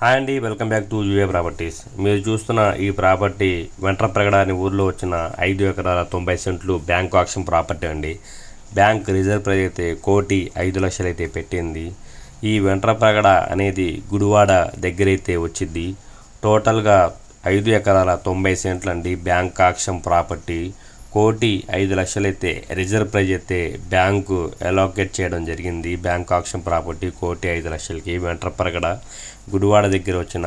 Hi అండి welcome back to U A properties. మీరు చూస్తున్న ఈ ప్రాపర్టీ వెంట్రప్రగడ అనే ఊర్లో వచ్చిన ఐదు ఎకరాల తొంభై సెంట్లు బ్యాంక్ ఆక్షన్ ప్రాపర్టీ అండి. బ్యాంక్ రిజర్వ్ ప్రైజ్ అయితే కోటి ఐదు లక్షలు అయితే పెట్టింది. ఈ వెంట్రప్రగడ అనేది గుడివాడ దగ్గరైతే వచ్చింది. టోటల్గా ఐదు ఎకరాల తొంభై సెంట్లు అండి బ్యాంక్ ఆక్షన్ ప్రాపర్టీ. కోటి ఐదు లక్షలైతే రిజర్వ్ ప్రైజ్ అయితే బ్యాంకు అలోకేట్ చేయడం జరిగింది. బ్యాంక్ ఆక్షన్ ప్రాపర్టీ కోటి ఐదు లక్షలకి. వెంట్రపరగడ గుడివాడ దగ్గర వచ్చిన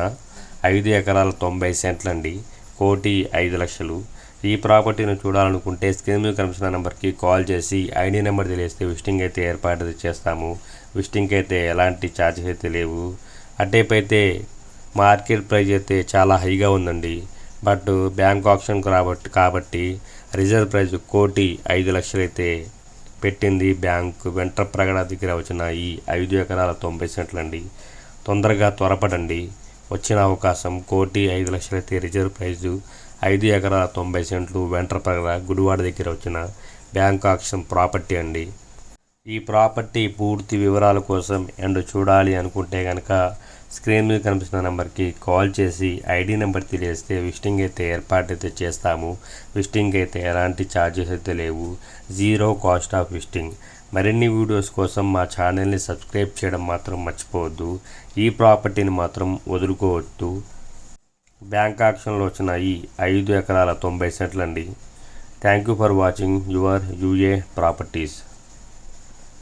ఐదు ఎకరాల తొంభై సెంట్లు అండి కోటి ఐదు లక్షలు. ఈ ప్రాపర్టీని చూడాలనుకుంటే స్క్రీన్ మీద నెంబర్కి కాల్ చేసి ఐడి నెంబర్ తెలియస్తే విజిటింగ్ అయితే ఏర్పాటు చేస్తాము. విజిటింగ్కి అయితే ఎలాంటి ఛార్జెస్ అయితే లేవు. అటేపు అయితే మార్కెట్ ప్రైస్ అయితే చాలా హైగా ఉందండి. బట్ బ్యాంక్ ఆప్షన్ కాబట్టి కాబట్టి రిజర్వ్ ప్రైస్ కోటి ఐదు లక్షలైతే పెట్టింది బ్యాంకు. వెంట ప్రగడ దగ్గర వచ్చిన ఈ ఐదు ఎకరాల తొంభై సెంట్లు అండి తొందరగా త్వరపడండి. వచ్చిన అవకాశం కోటి ఐదు లక్షలైతే రిజర్వ్ ప్రైజు ఐదు ఎకరాల తొంభై సెంట్లు వెంట్ర ప్రగడ గుడివాడ దగ్గర వచ్చిన బ్యాంక్ ఆక్షన్ ప్రాపర్టీ అండి. ఈ ప్రాపర్టీ పూర్తి వివరాల కోసం అండ్ చూడాలి అనుకుంటే కనుక స్క్రీన్ మీద కనిపిస్తున్న నెంబర్కి కాల్ చేసి ఐడి నెంబర్ తెలియజేస్తే విజిటింగ్ అయితే ఏర్పాటు అయితే చేస్తాము. విజిటింగ్ అయితే ఎలాంటి ఛార్జెస్ అయితే లేవు. Zero cost of visiting. మరిన్ని వీడియోస్ కోసం మా ఛానల్ని సబ్స్క్రైబ్ చేయడం మాత్రం మర్చిపోవద్దు. ఈ ప్రాపర్టీని మాత్రం వదులుకోవద్దు. బ్యాంక్ ఆక్షన్లో వచ్చిన ఈ ఐదు ఎకరాల తొంభై సెంట్లు అండి thank you for watching your U A properties.